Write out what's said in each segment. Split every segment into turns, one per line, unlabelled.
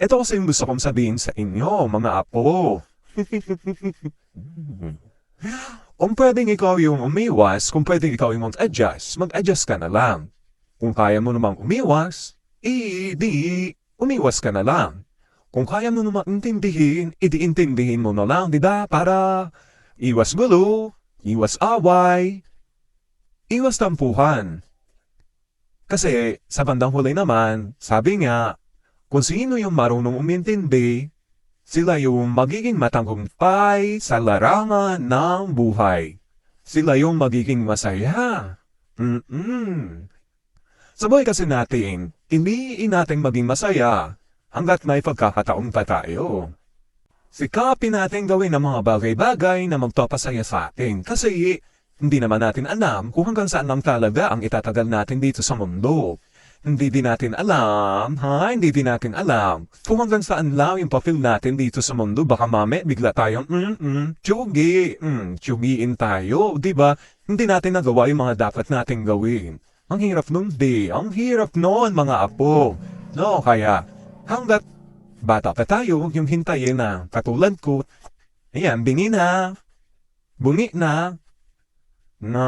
Ito kasi yung gusto kong sabihin sa inyo, mga apo. kung pwedeng ikaw yung umiwas, kung pwedeng ikaw yung mag-adjust, mag-adjust ka na lang. Kung kaya mo namang umiwas, eh, di, umiwas ka na lang. Kung kaya mo namang intindihin, idi-intindihin mo na lang, di ba? Para iwas gulo, iwas away, iwas tampuhan. Kasi sa bandang huli naman, sabi nga, kung sino yung marunong umintindi, sila yung magiging matanggumpay sa larangan ng buhay. Sila yung magiging masaya. Mm-mm. Sa kasi natin, iniin natin maging masaya hanggat may pagkakataon pa tayo. Sikapin natin gawin ang mga bagay-bagay na magpapasaya sa atin kasi hindi naman natin alam kung hanggang saan lang talaga ang itatagal natin dito sa mundo. Hindi din natin alam, ha? Hindi din natin alam kung hanggang saan lang yung pa-feel natin dito sa mundo. Baka mame, bigla tayong, mm-mm, tsugi, mm, tsugiin tayo, di ba? Hindi natin nagawa yung mga dapat nating gawin. Ang hirap nun, di. Ang hirap nun, mga apo. No, kaya, hanggat bata pa tayo, yung hintayin na katulad ko. Ayan, bingi na. Bungi na. Na,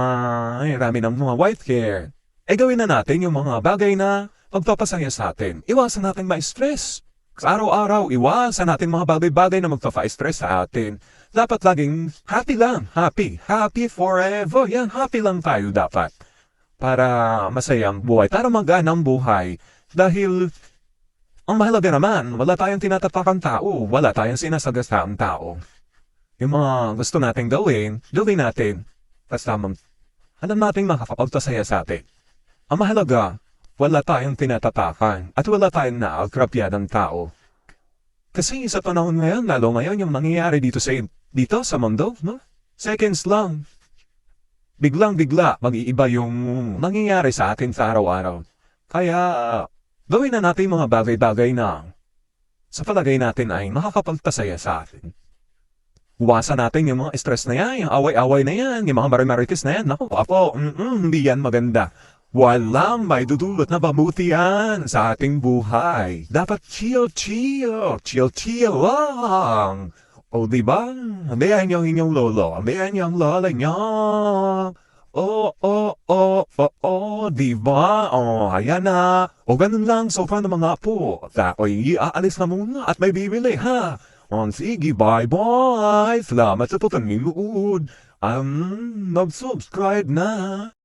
ay, rami ng mga white hair. Eh gawin na natin yung mga bagay na magpapasaya sa atin. Iwasan natin ma-stress. Sa araw-araw, iwasan natin mga bagay-bagay na magpapa-stress sa atin. Dapat laging happy lang. Happy. Happy forever. Yan, happy lang tayo dapat. Para masayang buhay. Para maganang buhay. Dahil ang mahalaga naman, wala tayong tinatapakang tao, wala tayong sinasagasaang tao. Yung mga gusto nating gawin, gawin natin. Basta alam nating makakapagpasaya sa atin. Ang mahalaga, wala tayong tinatapakan at wala tayong naagrapya ng tao. Kasi sa panahon ngayon, lalo ngayon yung nangyayari dito sa dito sa mundo, no? Seconds lang. Biglang-bigla, mag-iiba yung nangyayari sa atin sa araw-araw. Kaya, Gawin na natin mga bagay-bagay na sa palagay natin ay makakapagpasaya sa atin. Iwasan natin yung mga stress na yan, yung away-away na yan, yung mga marimaritis na yan. Naku, apo, mm hindi yan maganda. Walang may dudulot na yan sa ating buhay. Dapat chill-chill, chill-chill lang. O diba? Andayan niyo ang inyong lolo, andayan niyo ang lola niyo. Oo, oo, oo, oo, di ba? Oh, ayan na. O ganun lang, so paano mga po? Ako'y aalis na muna at may bibili, ha? O, sige, bye-bye. Salamat sa patunood. Um, mag-subscribe na.